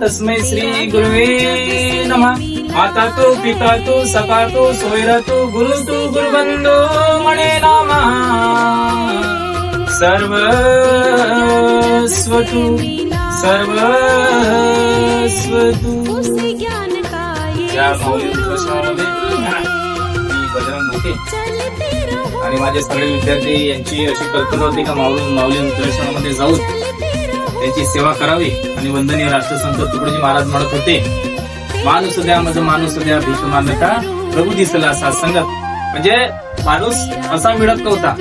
तस्मै श्री गुरुवे नमः माता तू पिता तू सखा तू सोयरा तू गुरु तू गुरुबंधो मणे नाम सर्वस्व तू सर्वस्व तू बजरंग मोठे आणि माझे सगळे विद्यार्थी यांची अशी कल्पना होती का माऊली माऊली दर्शनामध्ये जाऊन त्यांची सेवा करावी आणि वंदनीय राष्ट्रसंत तुकडोजी महाराज म्हणत होते माणूस द्या माझं माणूस द्या भीक मागता प्रभू दिसला असा संगत. म्हणजे माणूस असा मिळत नव्हता.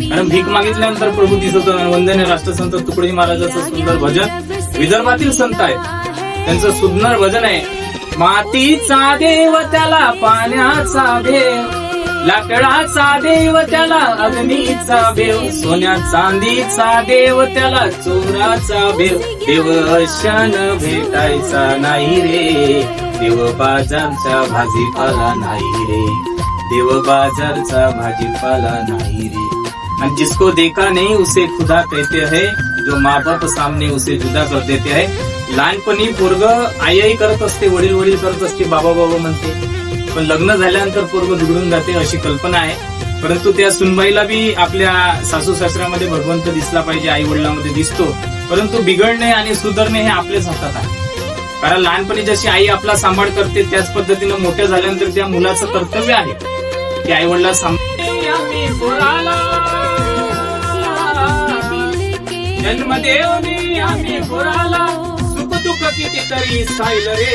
कारण भीक मागितल्यानंतर प्रभू दिसत वंदने राष्ट्रसंत तुकडोजी महाराजाचं सुंदर भजन. विदर्भातील संत आहे त्यांचं सुंदर भजन आहे. मातीचा देव त्याला पाण्याचा देव लाकडाचा देव त्याला अग्नीचा भेव. सोन्या चांदीचा देव त्याला चोराचा भेव. देव क्षण भेटायचा नाही रे. देव बाजारचा भाजीपाला नाही रे. देव बाजारचा भाजीपाला नाही रे. आणि जिसको देखा नहीं उसे खुदा कहते हैं जो माँ बाप सामने उसे जुदा कर देते हैं। लहानपणी पोरग आई आई करत असते वडील वडील करत असते बाबा बाबा म्हणते. पण लग्न झाल्यानंतर पोरग बिघडून जाते अशी कल्पना आहे. परंतु त्या सुनबाईला बी आपल्या सासू सासऱ्यामध्ये भगवंत दिसला पाहिजे आई वडिलांमध्ये दिसतो. परंतु बिघडणे आणि सुधारणे हे आपल्याच हातात आहे. कारण लहानपणी जशी आई आपला सांभाळ करते त्याच पद्धतीनं मोठ्या झाल्यानंतर त्या मुलाचं कर्तव्य आहे. की आई वडिला जन्मदेव आम्ही सुख दुःख साईल रे.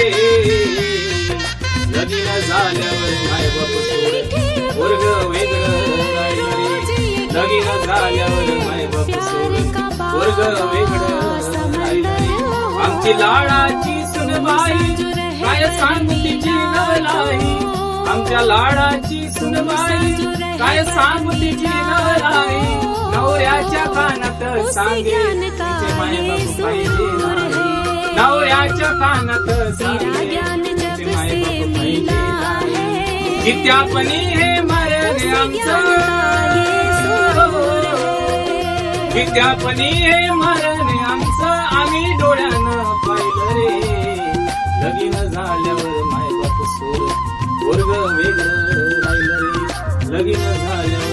लगीन झाल्यावर बाप वर्ग वेगळं लगीन झाल्यावर बाप वर्ग वेगळं आमची लाडाची सुनबाई काय सांगू तिची त्या लाडाची सुनबाई काय सांगते नवऱ्याच्या कानात सांगे नवऱ्याच्या कानात कित्यापणी हे मरण आमचं. विद्यापनी हे मरण आमचं. आम्ही डोळ्यानं पाहिलं रे. लगीन झाल्यावर माय बाप पोरग वेगळं राहिलं लगीन झालं